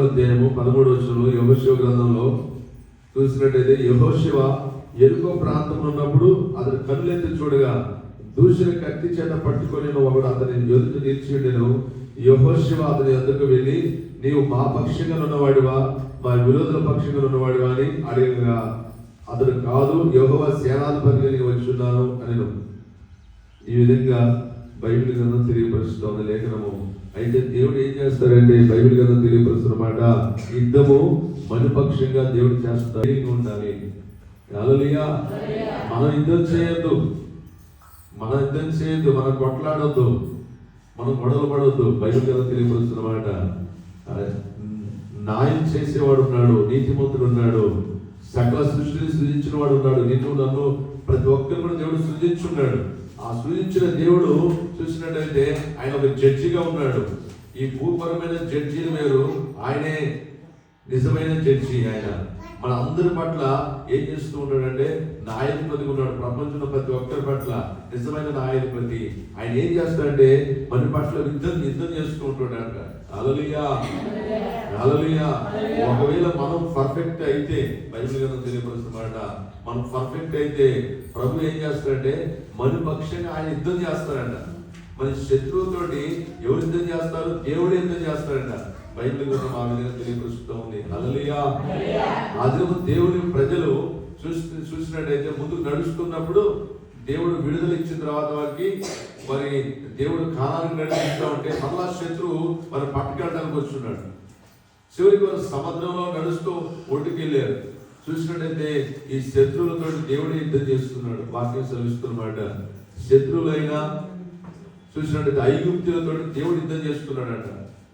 అధ్యాయము పదమూడు వచ్చినలో యహోశివ గ్రంథంలో చూసినట్టయితే యహోశివ ఎరుకో ప్రాంతంలో ఉన్నప్పుడు అతను కనులెత్తి చూడగా దూషణ కత్తి చేత పట్టుకొని ఒకడు అతని ఎదుట నిలిచిండెను యహోశివ అతని ఎదుకు వెళ్ళి నీవు మా పక్షంగా ఉన్నవాడివా? మా విరోధుల పక్షంగా ఉన్నవాడివా? అని అడిగగా అతడు కాదు యహోవ సేనాధిపతిగా నేను వచ్చున్నాను అని ఈ విధంగా బైబిల్ గ్రంథం తెలియపరుస్తుంది. అయితే దేవుడు ఏం చేస్తారంటే బైబిల్ గ్రంథం తెలియపరుస్తున్నమాట యుద్ధము మనుపక్షంగా దేవుడు చేస్తాడు ఉండాలి. హల్లెలూయా. మనం యుద్ధం చేయొద్దు. మనం యుద్ధం చేయొద్దు. మనం కొట్లాడొద్దు. మనం గొడవలు పడొద్దు. బైబిల్ కదా తెలియపరుస్తున్నమాట ఆ, న్యాయం చేసేవాడు ఉన్నాడు. నీతిమంతుడు ఉన్నాడు. సకల సృష్టిని సృజించిన వాడు ఉన్నాడు. నిన్ను నన్ను ప్రతి ఒక్కరు కూడా దేవుడు సృజించున్నాడు ఆ సృజించిన దేవుడు చూసినట్టయితే ఆయన ఒక జడ్జిగా ఉన్నాడు. ఈ భూపరమైన జడ్జీలు వేరు ఆయనే నిజమైన జడ్జి ఆయన. మన అందరి పట్ల ఏం చేస్తూ ఉంటాడంటే న్యాయాధిపతి ఉన్నాడు. ప్రపంచంలో ప్రతి ఒక్కరి పట్ల నిజమైన నాయకుపతి ఆయన ఏం చేస్తాడంటే మన పట్ల యుద్ధం యుద్ధం చేస్తూ ఉంటాడంట అలలియా అలలియా ఒకవేళ మనం పర్ఫెక్ట్ అయితే బైబిల్ గ్రంథం తెలియపరుస్తున్నమాట మనం పర్ఫెక్ట్ అయితే ప్రభు ఏం చేస్తాడంటే మన పక్షంగా ఆయన యుద్ధం చేస్తాడంట. మన శత్రువుతోటి ఎవరు యుద్ధం చేస్తారు? దేవుడు యుద్ధం చేస్తాడంట బైబిల్ గ్రంథం ఆ విధంగా తెలియపరుస్తూ ఉంది. అలలియా ఆ దినము దేవుని ప్రజలు చూసి చూసినట్టయితే ముందుకు నడుస్తున్నప్పుడు దేవుడు విడుదల ఇచ్చిన తర్వాత వారికి మరి దేవుడు కాలానికి నడిపిస్తూ ఉంటే మళ్ళా శత్రువు మరి పట్టుకెళ్ళడానికి వస్తున్నాడు. చివరికి వారు సముద్రంలో నడుస్తూ ఒడ్డుకెళ్ళారు. చూసినట్టయితే ఈ శత్రువులతో దేవుడు యుద్ధం చేస్తున్నాడు. వాక్యం సెలవిస్తున్నమాట శత్రువులైనా చూసినట్టయితే ఐగుప్తులతో దేవుడు యుద్ధం చేస్తున్నాడంట.